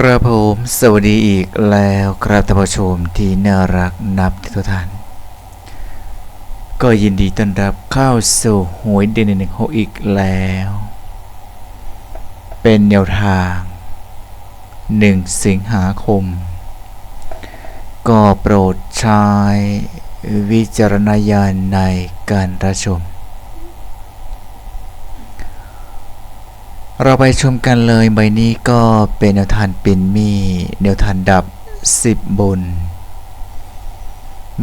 กระผมสวัสดีอีกแล้วครับท่านผู้ชมที่น่ารักนับทุกท่าน ก็ยินดีต้อนรับเข้าสู่หวยเดือนหนึ่งหกอีกแล้ว เป็นแนวทางหนึ่งสิงหาคม ก็โปรดใช้วิจารณญาณในการรับชม เราไปชมกันเลยใบนี้ก็เป็นแนวทานปินมีแนวทานดับ 10 บน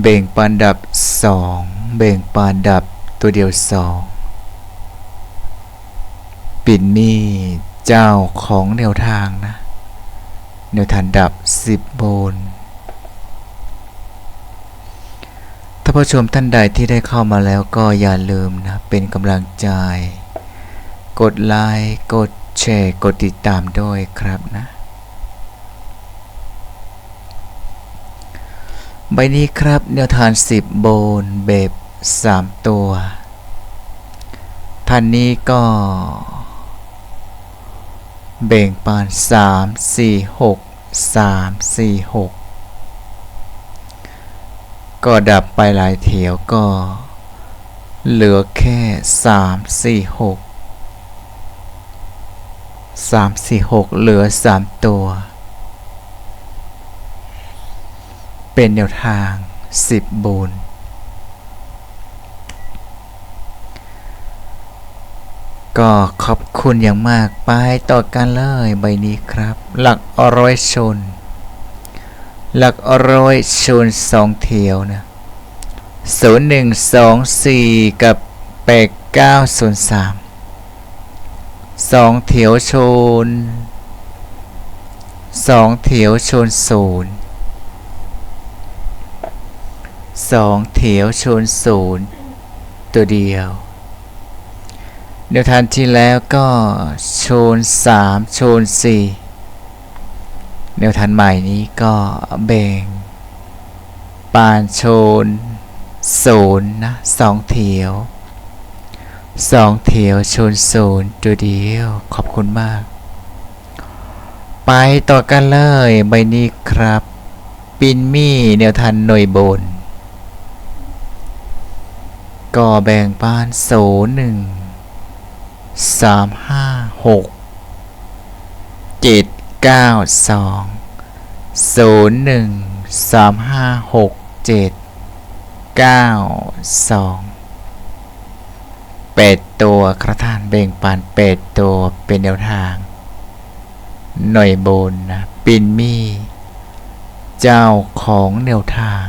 เบ่งปานดับ 2 เบ่งปานดับตัวเดียว 2 ปินมีเจ้าของแนวทางนะ แนวทานดับ 10 บนถ้านผู้ชมท่านใดที่ได้เข้ามาแล้วก็อย่าลืมนะ เป็นกำลังใจ กดไลค์กดแชร์กดติดตามด้วยครับนะใบนี้ครับแนวทาน 10 โบนเบบ3 ตัวท่านนี้ก็ เบ่งปาน 3 4 6 3 4 6 ก็ดับไปหลายเถียวก็ เหลือแค่ 3 4 6 สามสี่หกเหลือสามตัว เป็นแนวทางสิบบูนก็ขอบคุณอย่างมากไปต่อกันเลยใบนี้ครับ หลักร้อยชน หลักร้อยชนสองเทียวนะศูนย์หนึ่งสองสี่กับแปดเก้าศูนย์สาม สองเถียวชนสองเถียวชนศูนย์สองเถียวชนศูนย์ตัวเดียวเดี๋ยวทันที่แล้วก็ชนสามชนสี่เดี๋ยวทันใหม่นี้ก็แบ่งปานชนศูนย์นะสองเถียว สองเถียวชนศูนย์ตัวเดียว ขอบคุณมาก ไปต่อกันเลย ใบนี้ครับ ปินมี่แนวทันหน่วยบน ก็แบ่งปานโซหนึ่งสามห้าหกเจ็ดเก้าสองศูนย์หนึ่งสามห้าหกเจ็ดเก้าสอง เป็ดตัวกระท่านเบ่งปานเป็ดตัวเป็นแนวทาง หน่วยบนนะปินมี่ เจ้าของแนวทาง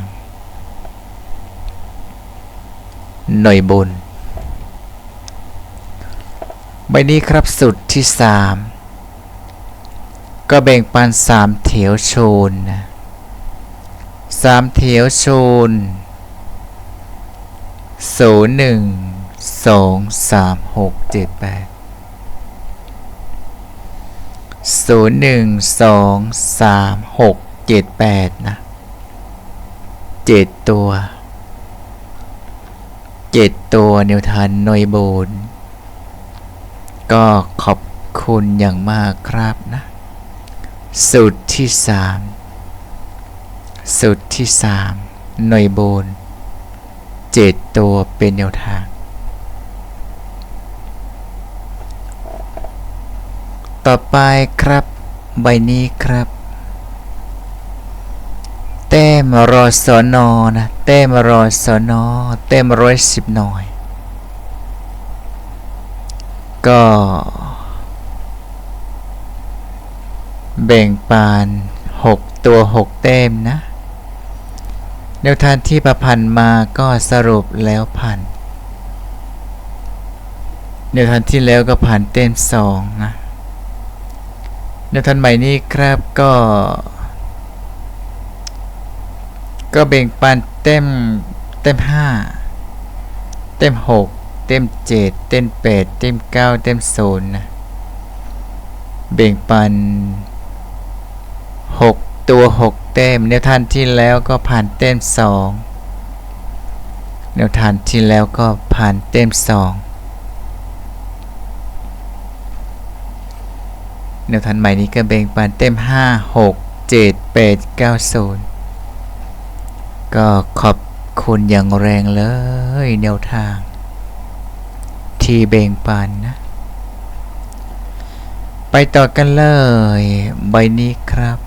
หน่วยบนใบนี้ครับสุดที่สามก็แบ่งปันสามเถียวโชนนะสามเถียวโชนศูนย์หนึ่ง สองสามหกเจ็ดแปดศูนย์หนึ่งสองสามหกเจ็ดแปดนะเจ็ดตัวเจ็ดตัวนิวทันหน่วยโบนก็ขอบคุณอย่างมากครับนะสุดที่สามสุดที่สามหน่วยโบนเจ็ดตัวเป็นแนวทาง ต่อไปครับ ใบนี้ครับ แต้มรอสอนอนะแต้มรอสอนอแต้มร้อยสิบหน่อย ก็ แบ่งปานหกตัวหกแต้มนะแนวทางที่ประพันธ์มาก็สรุปแล้วผ่านแนวทางที่แล้วก็ผ่านเต้มสองนะ แนวทางใหม่นี้ครับก็ ก็แบ่งปันเต็มเต็มห้าเต็มหกเต็มเจ็ดเต็มแปดเต็มเก้าเต็มศูนย์นะแบ่งปันหกตัวหกเต็มแนวทางที่แล้วก็ผ่านเต็มสองแนวทางที่แล้วก็ผ่านเต็มสอง แนวทันใหม่นี้ก็แบ่งปันเต็ม 5 6 7 8 9 0 ก็ขอบคุณอย่างแรงเลยแนวทาง ที่แบ่งปันนะ ไปต่อกันเลย ใบนี้ครับ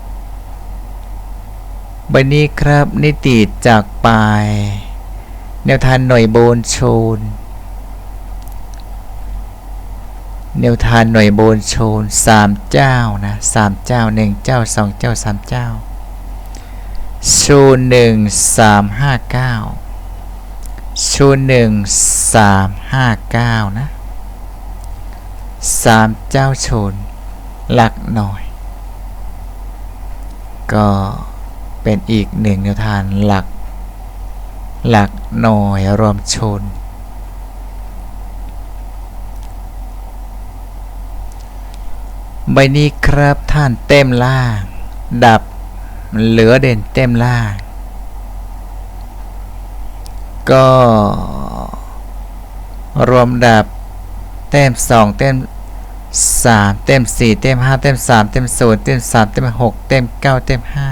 ใบนี้ครับนิติจากปลาย แนวทานหน่วยโบนโชน แนวทานหน่วยโบนโชนสามเจ้านะสามเจ้าหนึ่งเจ้าสองเจ้าสามเจ้าโชนหนึ่งสามห้าเก้าโชนหนึ่งสามห้าเก้านะสามเจ้าโชนหลักหน่อย ก็เป็นอีกหนึ่งแนวทางหลัก หลักหน่อยรวมชน ใบนี้ครับท่านเต็มล่าง ดับเหลือเด่นเต็มล่าง ก็รวมดับเต็มสองเต็มสามเต็มสี่เต็มห้าเต็มสามเต็มศูนย์เต็มสามเต็มหกเต็มเก้าเต็มห้า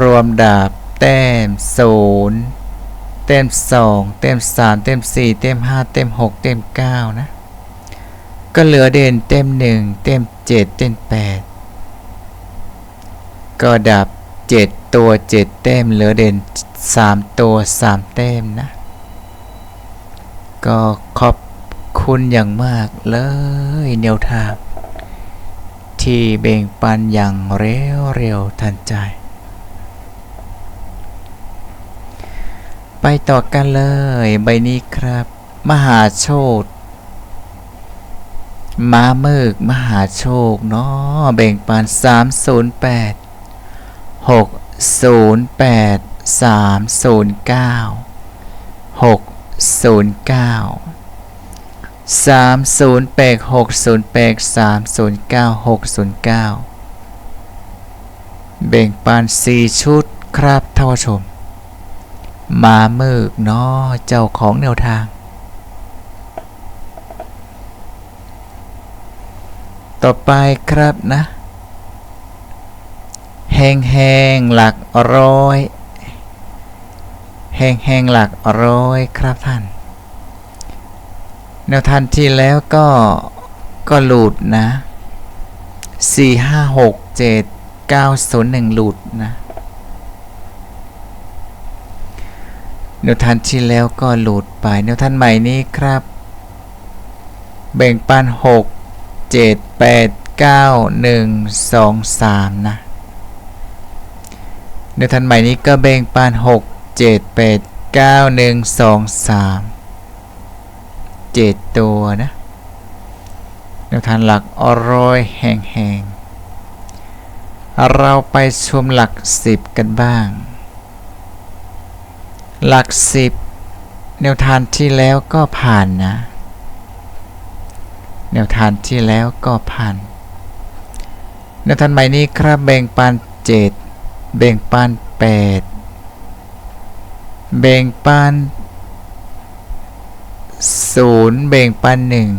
รวมดาบเต็มศูนย์เต็มสองเต็มสามเต็มสี่เต็มห้าเต็มหกเต็มเก้านะ ก็เหลือเด่นเต็มหนึ่งเต็มเจ็ดเต็มแปดก็ดับเจ็ดตัวเจ็ดเต็มเหลือเด่นสามตัวสามเต็มนะ ก็ขอบคุณอย่างมากเลยแนวทางที่เบ่งปันอย่างเร็วเร็วทันใจ ไปต่อกันเลย ใบนี้ครับ มหาโชค ม้ามึกมหาโชคเนาะเบ่งปัน308 608 309 609สามศูนย์เก้าหกศูนย์เก้าสามศูนย์แปดหกศูนย์แปดสามศูนย์เก้าหกศูนย์เก้าเบ่งปันสี่ชุดครับท่านผู้ชม มาเมึกเนาะเจ้าของแนวทาง ต่อไปครับนะ แหงแหงหลักร้อย แหงแหงหลักร้อยครับท่าน แนวทันที่แล้วก็ก็หลุดนะสี่ห้าหกเจ็ดเก้าศูนย์หนึ่งหลุดนะแนวทันที่แล้วก็หลุดไปแนวทันใหม่นี้ครับ แบ่งปันหก เจ็ดแปดเก้าหนึ่งสองสามนะแนวทันใหม่นี้ก็แบ่งปันหกเจ็ดแปดเก้าหนึ่งสองสามเจ็ดตัวนะแนวทางหลักอร้อยแห่งแหงเราไปชมหลักสิบกันบ้าง หลักสิบแนวทางที่แล้วก็ผ่านนะ แนวทางที่แล้วก็ผ่านแนวทางใหม่นี้ครับแบ่งปันเจ็ดแบ่งปันแปดแบ่งปันศูนย์แบ่งปันหนึ่ง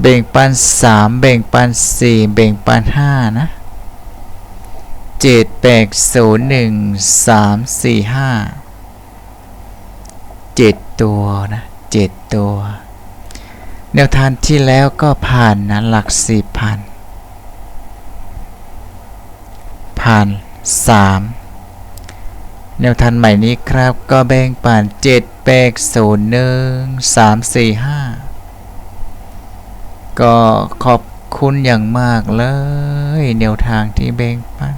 แบ่งปันสามแบ่งปันสี่แบ่งปันห้านะเจ็ดแปดศูนย์หนึ่งสามสี่ห้าเจ็ดตัวนะเจ็ดตัว แนวทางที่แล้วก็ผ่านนะหลักสี่พันผ่านสามแนวทางใหม่นี้ครับก็แบ่งปันเจ็ดแปดศูนย์หนึ่งสามสี่ห้าก็ขอบคุณอย่างมากเลย แนวทางที่แบ่งปัน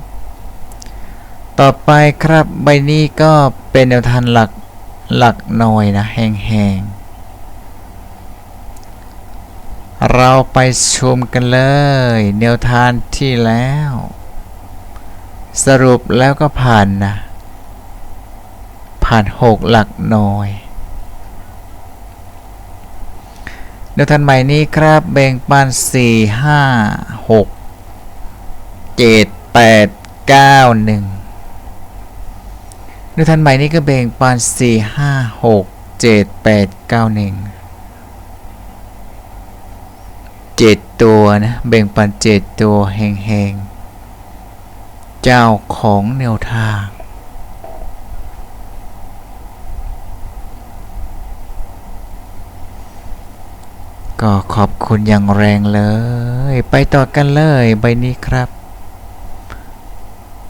ต่อไปครับใบนี้ก็เป็นแนวทางหลักหลักหน่อยนะแห้งๆ เราไปชมกันเลยแนวทานที่แล้ว สรุปแล้วก็ผ่านนะ ผ่านหกหลักหน่อยแนวทานใหม่นี้ครับแบ่งปันสี่ห้าหกเจ็ดแปดเก้าหนึ่งเนวทานใหม่นี้ก็แบ่งปัก้าหนึ่ง เจ็ดตตัวนะแบ่งปันเจ็ดตัวแห่งๆเจ้าของแนวทาง ก็ขอบคุณอย่างแรงเลย ไปต่อกันเลยใบนี้ครับ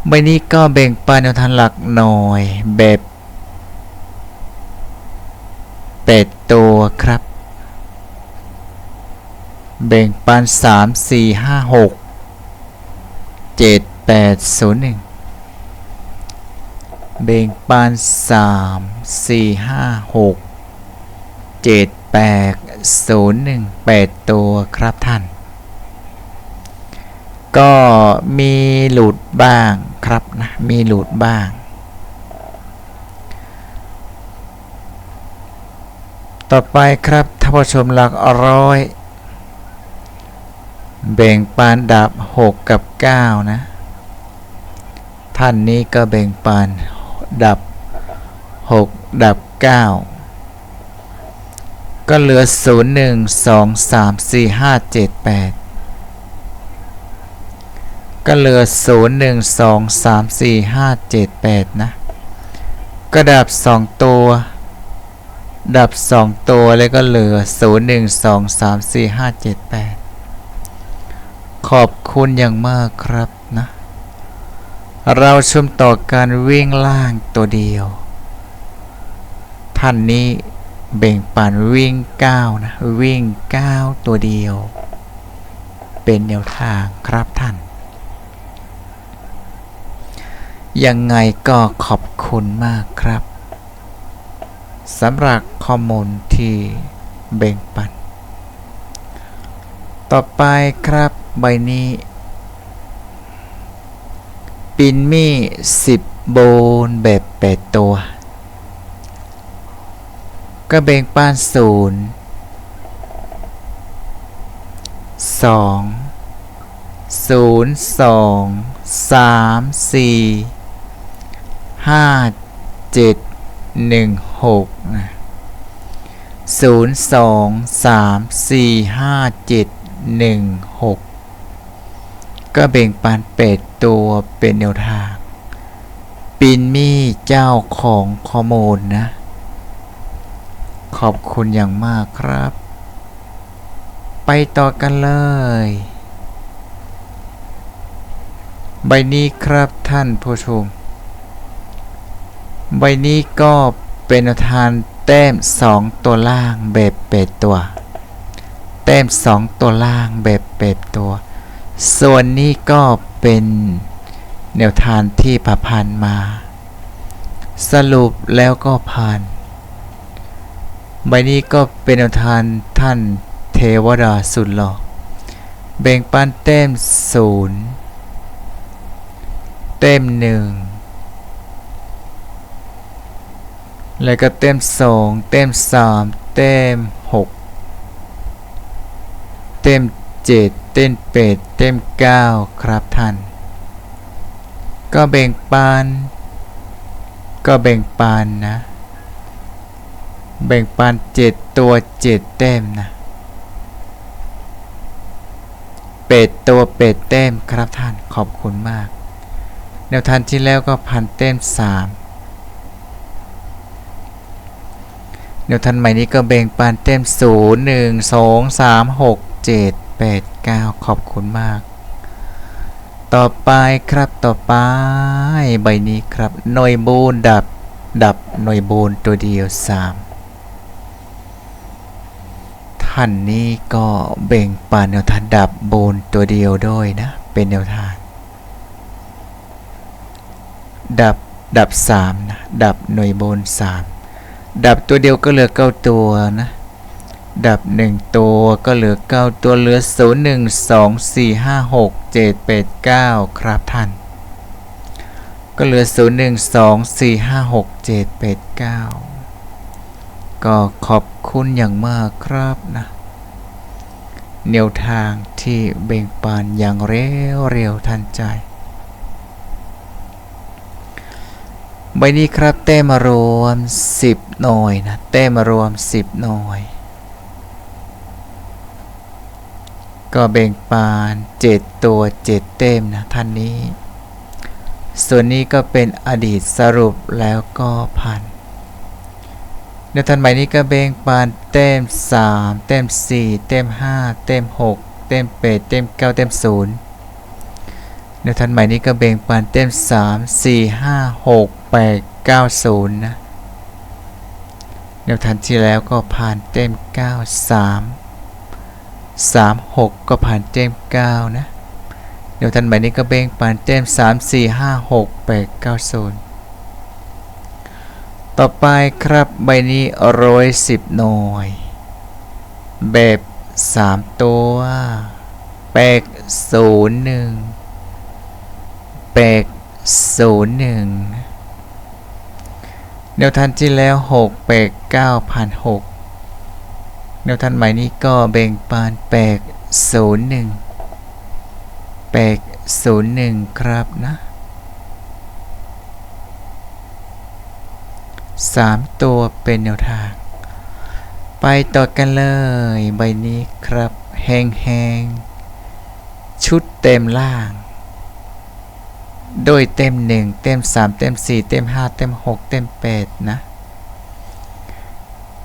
ใบนี้ก็แบ่งปันแนวทางหลักหน่อยแบบเป็ดตัวครับ แบ่งปันสามสี่ห้าหกเจ็ดแปดศูนย์หนึ่งแบ่งปันสามสี่ห้าหกเจ็ดแปดศูนย์หนึ่งแปดตัวครับท่าน ก็มีหลุดบ้างครับนะ มีหลุดบ้าง ต่อไปครับท่านผู้ชมหลักร้อย แบ่งปานดับ 6 กับ 9 นะ ท่านนี้ก็แบ่งปานดับ 6 ดับ 9 ก็เหลือ 0 1 2 3 4 5 7 8 ก็เหลือ 0 1 2 3 4 5 7 8 นะ ก็ดับ 2 ตัว ดับ 2 ตัวแล้วก็เหลือ 0 1 2 3 4 5 7 8 ขอบคุณอย่างมากครับนะ เราชมต่อการวิ่งล่างตัวเดียว ท่านนี้เบ่งปันวิ่ง9นะ วิ่ง9ตัวเดียว เป็นแนวทางครับท่าน ยังไงก็ขอบคุณมากครับสำหรับข้อมูลที่เบ่งปัน ต่อไปครับ ใบนี้ ปินมี่สิบโบนแบบแปดตัวก็เบงปานศูนย์สองศูนย์สองสามสี่ห้าเจ็ดหนึ่งหกนะศูนย์สองสามสี่ห้าเจ็ดหนึ่งหก ก็เบ่งปันเป็ดตัวเป็นแนวทาง ปินมี่เจ้าของข้อมูลนะ ขอบคุณอย่างมากครับ ไปต่อกันเลย ใบนี้ครับท่านผู้ชม ใบนี้ก็เป็นทางแต้ม 2 ตัวล่างแบบเป็ดตัว แต้ม 2 ตัวล่างแบบเป็ดตัว ส่วนนี้ก็เป็นแนวทางที่ผ่าพันมา สรุปแล้วก็ผ่าน ใบนี้ก็เป็นแนวทางท่านเทวดาสุดหล่อแบ่งปันแต้มศูนย์เต็มหนึ่งแล้วก็เต็มสองเต็มสามเต็มหกเต็ม เจ็ดเต็มแปดเต็มเก้าครับท่าน ก็แบ่งปัน ก็แบ่งปันนะ แบ่งปันเจ็ดตัวเจ็ดเต็มนะเป็ดตัวเป็ดเต็มครับท่านขอบคุณมาก แนวทางที่แล้วก็พันเต็มสามแนวทางใหม่นี้ก็แบ่งปันเต็มศูนย์หนึ่ง สองสามหกเจ็ดแปดเก้าขอบคุณมาก ต่อไปครับต่อไป ใบนี้ครับหน่วยบูนดับ ดับหน่วยบูนตัวเดียวสามท่านนี้ก็แบ่งปันแนวทางดับบูนตัวเดียวด้วยนะ เป็นแนวทาง ดับดับสามนะ ดับหน่วยบนสามดับตัวเดียวก็เหลือเก้าตัวนะ ดับหนึ่งตัวก็เหลือเก้าตัวเหลือศูนย์หนึ่งสองสี่ห้าหกเจ็ดแปดเก้าครับท่าน ก็เหลือศูนย์หนึ่งสองสี่ห้าหกเจ็ดแปดเก้าก็ขอบคุณอย่างมากครับนะ แนวทางที่เบ่งปานอย่างเร็วเร็วทันใจ ใบนี้ครับเต้มารวม 10 หน่วยนะ เต้มารวม 10 หน่วย ก็เบ่งปานเจ็ดตัวเจ็ดเต็มนะท่านนี้ ส่วนนี้ก็เป็นอดีตสรุปแล้วก็พันในท่านใหม่นี้ก็เบ่งปานเต็มสามเต็มสี่เต็มห้าเต็มหกเต็มแปดเต็มเก้าเต็มศูนย์ในท่านใหม่นี้ก็เบ่งปานเต็มสามสี่ห้าหกแปดเก้าศูนย์นะแนวทันที่แล้วก็ผ่านเต็มเก้าสาม สามหกก็ผ่านเต็มเก้านะ เดี๋ยวทันใหม่นี้ก็เบ่งผ่านเต็มสามสี่ห้าหกแปดเก้าศูนย์ต่อไปครับใบนี้ร้อยสิบหน่วย แบบสามตัวแปดศูนย์หนึ่งแปดศูนย์หนึ่งแนวทันที่แล้วหกแปดเก้าพันหก แนวทันใหม่นี้ก็แบ่งปานแปดศูนย์หนึ่งแปดศูนย์หนึ่งครับนะสามตัวเป็นแนวทาง ไปต่อกันเลยใบนี้ครับแหงแหงชุดเต็มล่าง โดยเต็ม1เต็ม3เต็ม4เต็ม5เต็ม6เต็ม8นะ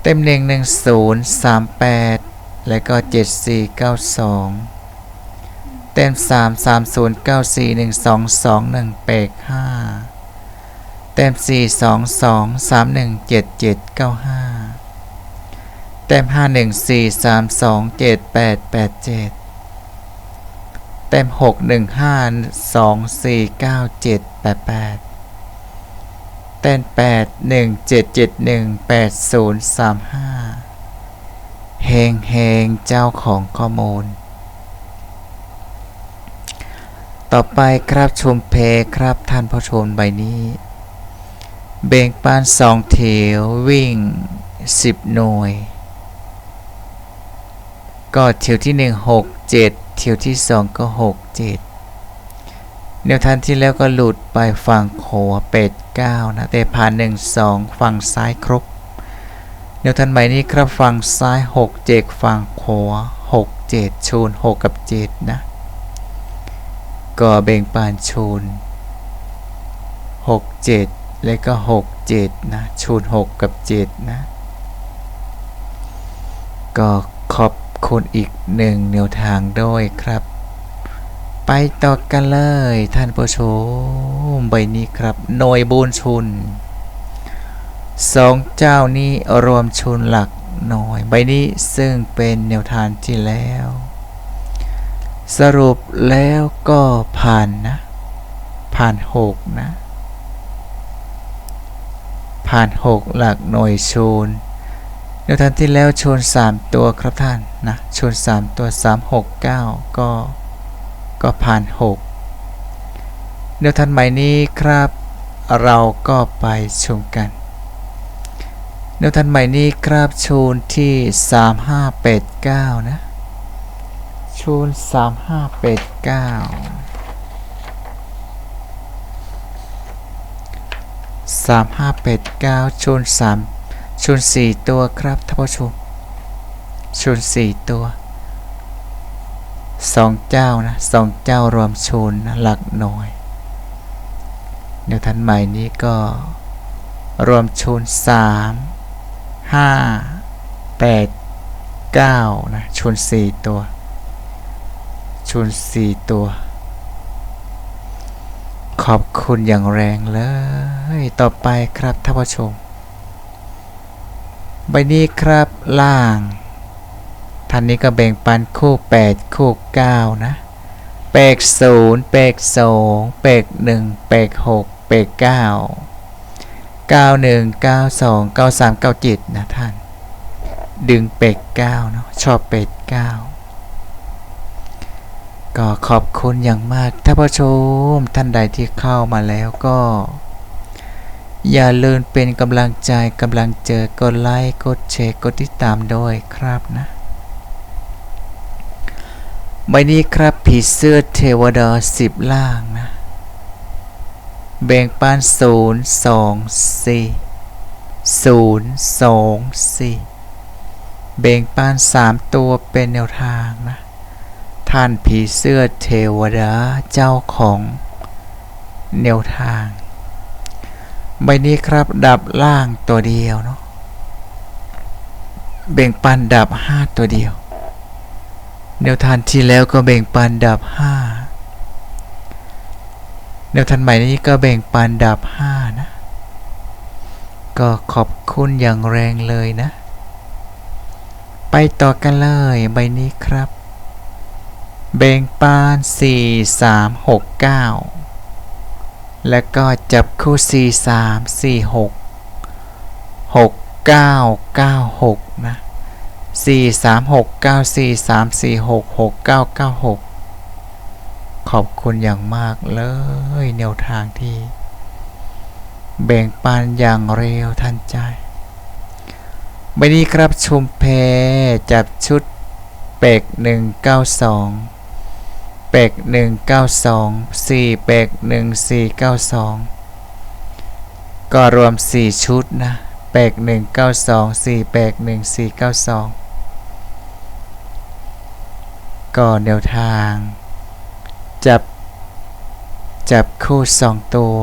เต็ม1 1 0 3 8 แล้วก็ 7 4 9 2 เต็ม 3 3 0 9 4 1 2 2 1 8 5เต็ม 4 2 2 3 1 7 7 9 5 เต็ม 5 1 4 3 2 7 8 8 เต็นแปดแปดหนึ่งเจ็ดเจ็ดหนึ่งแปดศูนย์สามห้าเฮงเฮงเจ้าของข้อมูล ต่อไปครับชมเพครับท่านผู้ชมใบนี้ เบ่งปานสองเถียววิ่งสิบหน่วย ก็เถียวที่หนึ่งหกเจ็ดเทียวที่สองก็หกเจ็ด แนวทันที่แล้วก็หลุดไปฝั่งขวเป็ดเก้านะแต่ผ่านหนึ่งสองฝั่งซ้ายครบแนวทันใหม่นี้ครับฝั่งซ้ายหกเจ็ดฝั่งขวาหกเจ็ดชูนหกกับเจ็ดนะ ก็เบ่งปานชูนหกเจ็ดแล้วก็หกเจ็ดนะ ชูนหกกับเจ็ดนะ ก็ขอบคุณอีกหนึ่งแนวทางด้วยครับ ไปต่อกันเลยท่านผู้ชมใบนี้ครับหน่วยบูนชุนสองเจ้านี้รวมชุนหลักหน่อยใบนี้ซึ่งเป็นแนวทางที่แล้ว สรุปแล้วก็ผ่านนะ ผ่านหกนะ ผ่านหกหลักหน่วยชูนแนวทางที่แล้วชน3ตัวครับท่านนะชน3ตัว3 6 9ก็ก็ ก็ผ่าน6แนวทางใหม่นี้ครับ เราก็ไปชมกันแนวทางใหม่นี้ครับชูนที่ 3 5 8 9 นะ ชูน 3 5 8 9 3 5 8 9ชูน3ชุนสี่ตัวครับท่านผู้ชมชุนสี่ตัว สองเจ้านะสองเจ้ารวมชุนหลักหน่วยเดี๋ยวทันใหม่นี้ก็ รวมชุนสามห้าแปดเก้านะชุนสี่ตัวชุนสี่ตัว ขอบคุณอย่างแรงเลย ต่อไปครับท่านผู้ชมใบนี้ครับล่าง ท่านนี้ก็แบ่งปันคู่ 8 คู่ 9 นะเปกศูนย์เปกสองเปกหนึ่งเปกหกเปกเก้าเก้าหนึ่งเก้าสองเก้าสามเก้าเจ็ดนะท่าน ดึงเป็กเก้าเนาะชอบเป็ดเก้าก็ขอบคุณอย่างมากท่านผู้ชมท่านใดที่เข้ามาแล้วก็ อย่าลืมเป็นกำลังใจกำลังเจอกดไลค์กดแชร์กดติดตามด้วยครับนะ ใบนี้ครับผีเสื้อเทวดาสิบล่างนะ แบ่งปานศูนย์สองสี่ศูนย์สองสี่แบ่งปานสามตัวเป็นแนวทางนะ ท่านผีเสื้อเทวดาเจ้าของแนวทาง ใบนี้ครับดับล่างตัวเดียวเนาะเบ่งปันดับห้าตัวเดียว แนวทางที่แล้วก็เบ่งปันดับห้าแนวทางใหม่นี้ก็เบ่งปันดับห้านะ ก็ขอบคุณอย่างแรงเลยนะ ไปต่อกันเลยใบนี้ครับเบ่งปาน4 3 6 9 แล้วก็จับคู่ 4 3 4 6 6 9 9 6 นะ 4 3 6 9 4 3 4 6 6 9 9 6 ขอบคุณอย่างมากเลยแนวทางที่ แบ่งปันอย่างเร็วทันใจใบนี้ครับชุมเพจับชุดเป็ก192 เป็ก192 4 เป็ก1492 ก็รวม 4 ชุดนะ เป็ก192 4 เป็ก1492 ก็แนวทาง จับ จับคู่2ตัว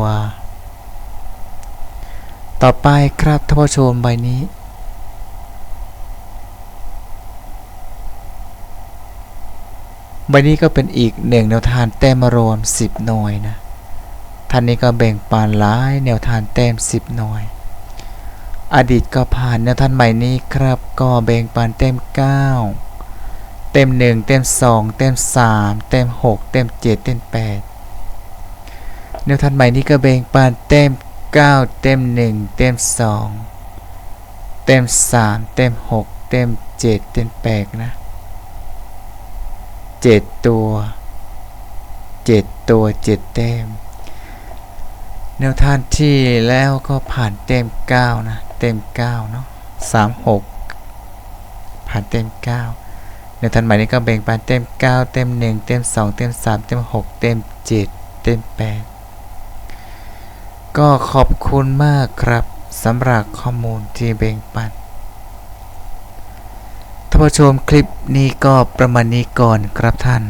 ต่อไปครับท่านผู้ชมใบนี้ ใบนี้ก็เป็นอีกหนึ่งแนวทานแต้มรวม 10 หน่วยนะ ท่านนี้ก็แบ่งปานหลายแนวทานแต้ม 10 หน่วย อดีตก็ผ่านแนวทานใหม่นี้ครับก็แบ่งปานเต็ม9 เต็ม1เต็ม2เต็ม3เต็ม6เต็ม7เต็ม8แนวทานใหม่นี้ก็แบ่งปานเต็ม9เต็ม1เต็ม2เต็ม3เต็ม6เต็ม7เต็ม8นะเจ็ดตัวเจ็ดตัวเจ็ดเต็มแนวทางที่แล้วก็ผ่านเต็มเก้านะเต็มเก้าเนาะสามหกผ่านเต็มเก้า แนวทางใหม่นี้ก็แบ่งปันเต็มเก้าเต็มหนึ่งเต็มสองเต็มสามเต็มหกเต็มเจ็ดเต็มแปดก็ขอบคุณมากครับสำหรับข้อมูลที่แบ่งปันท่านผู้ชมคลิปนี้ก็ประมาณนี้ก่อนครับท่าน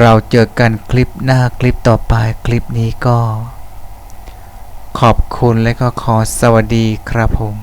เราเจอกันคลิปหน้าคลิปต่อไปคลิปนี้ก็ ขอบคุณและก็ขอสวัสดีครับผม